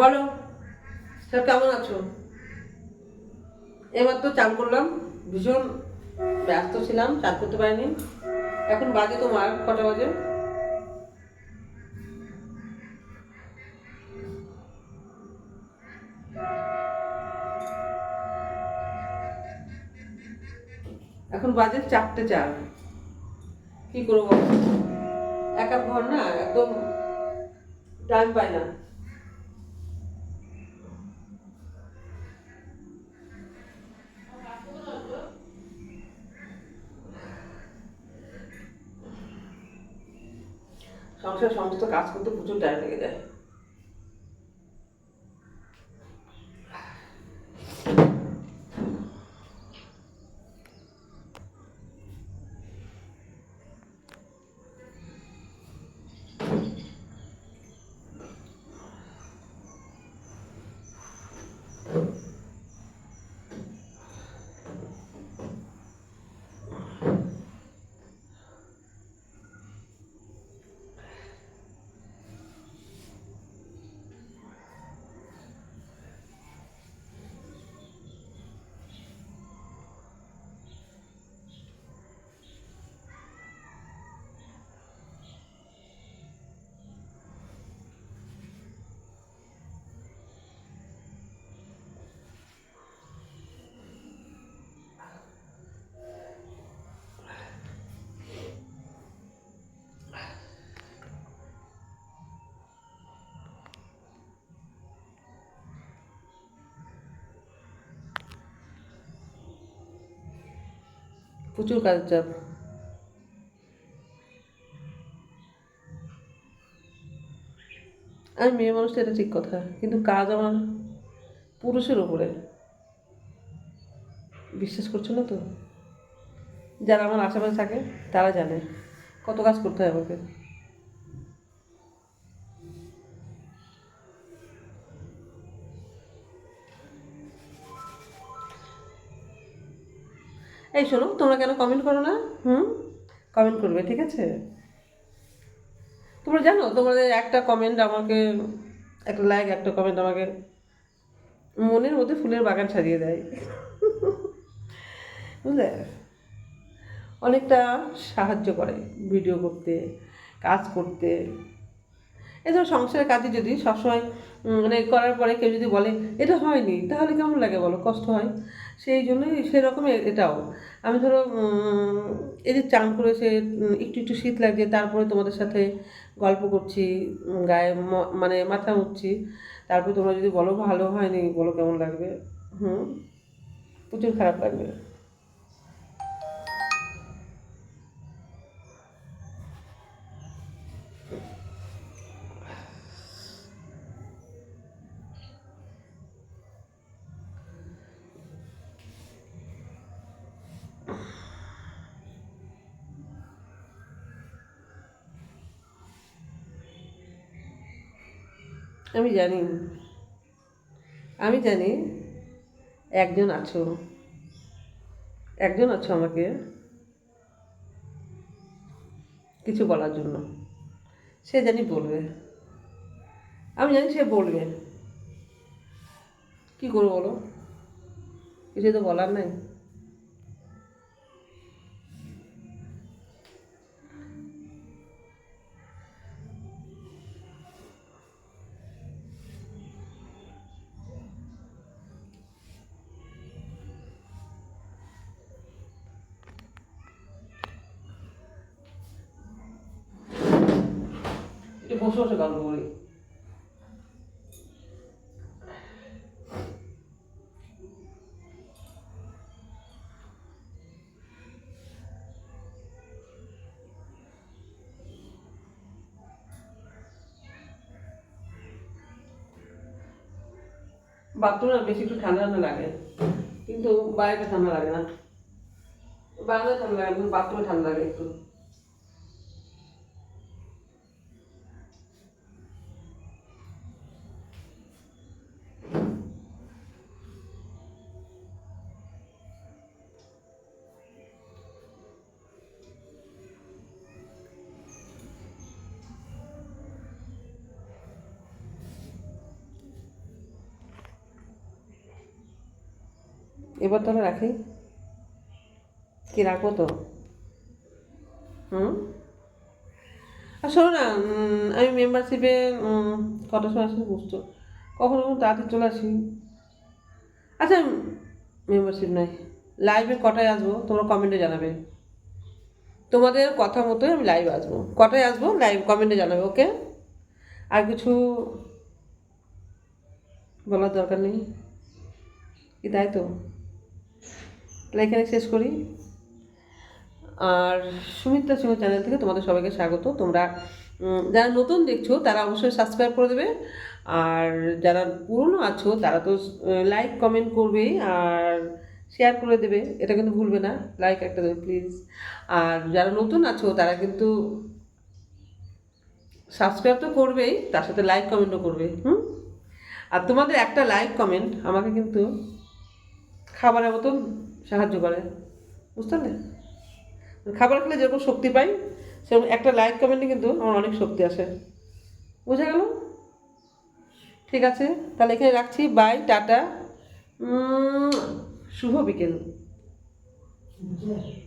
বলো, স্যার কেমন আছো? এবার তো চান করলাম, ভীষণ ব্যস্ত ছিলাম, চান করতে পারিনি। এখন বাজে তোমার, কটা বাজে? এখন বাজে চারটে চার। কি করব? একা ঘর না একদম টাইম পাই না। সংসার সমস্ত কাজ করতে প্রচুর টাইম লেগে যায়। প্রচুর কাজের চাপ আমি মেয়ে মানুষটা এটা ঠিক কথা, কিন্তু কাজ আমার পুরুষের ওপরে বিশ্বাস করছ না তো? যারা আমার আশেপাশে থাকে, তারা জানে। কত কাজ করতে হয় আমাকে। এই শোনো, তোমরা কেন কমেন্ট করো না? হুম? কমেন্ট করবে, ঠিক আছে? তোমরা জানো, তোমাদের একটা কমেন্ট আমাকে, একটা লাইক একটা কমেন্ট আমাকে মনের মধ্যে ফুলের বাগান সাজিয়ে দেয়। বুঝলে? অনেকটা সাহায্য করে ভিডিও করতে, কাজ করতে। এছাড়া সংসারের কাজে যদি সবসময় মানে করার পরে কেউ যদি বলে, এটা হয়নি, তাহলে কেমন লাগে বলো? কষ্ট হয়? সেই জন্যই সেরকম এটাও। আমি ধরো এই যে চান করেছে একটু একটু শীত লাগছে তারপরে তোমাদের সাথে গল্প করছি গায়ে মানে মাথা উঠছি তারপরে তোমরা যদি বলো ভালো হয়নি, বলো কেমন লাগবে, হুম? প্রচুর খারাপ লাগবে। আমি জানি। আমি জানি একজন আছো। একজন আছো আমাকে কিছু বলার জন্য। সে জানি বলবে। আমি জানি সে বলবে। কি করব বলো? কিছু তো বলার নাই। বসে বসে গল্প করি বাথরুমে বেশি একটু ঠান্ডা ঠান্ডা লাগে, কিন্তু বাইরে ঠান্ডা লাগে না। বাইরে ঠান্ডা লাগে বাথরুমে ঠান্ডা লাগে একটু। এবার তাহলে রাখি। কি রাখব তো? হুম? আর শোনো না আমি মেম্বারশিপে কটার সময় আসলে বুঝতো কখনো কখনো তাড়াতাড়ি চলে আসি। আচ্ছা মেম্বারশিপ নাই। লাইভে কটায় আসব? তোমরা কমেন্টে জানাবে। তোমাদের কথা মতোই আমি লাইভ আসব। কটায় আসব? লাইভ কমেন্টে জানাবে ওকে আর কিছু বলার দরকার নেই? কি তাই তো? তাহলে এখানে শেষ করি। আর সুমিত্রা সিংহ চ্যানেল থেকে তোমাদের সবাইকে স্বাগত। তোমরা যারা নতুন দেখছ, তারা অবশ্যই সাবস্ক্রাইব করে দেবে। আর যারা পুরনো আছো, তারা তো লাইক কমেন্ট করবেই আর শেয়ার করে দেবে। এটা কিন্তু ভুলবে না। লাইক একটা দেবে প্লিজ আর যারা নতুন আছো, তারা কিন্তু সাবস্ক্রাইব তো করবেই, তার সাথে লাইক কমেন্টও করবে, হুম? আর তোমাদের একটা লাইক কমেন্ট আমাকে কিন্তু খাবারের মতন সাহায্য করে। বুঝতে পারলে? খাবার খেলে যেরকম শক্তি পাই, সেরকম একটা লাইক কমেন্টে কিন্তু আমার অনেক শক্তি আসে। বুঝে গেল? ঠিক আছে, তাহলে এখানে রাখছি। বাই টাটা শুভ বিকেল।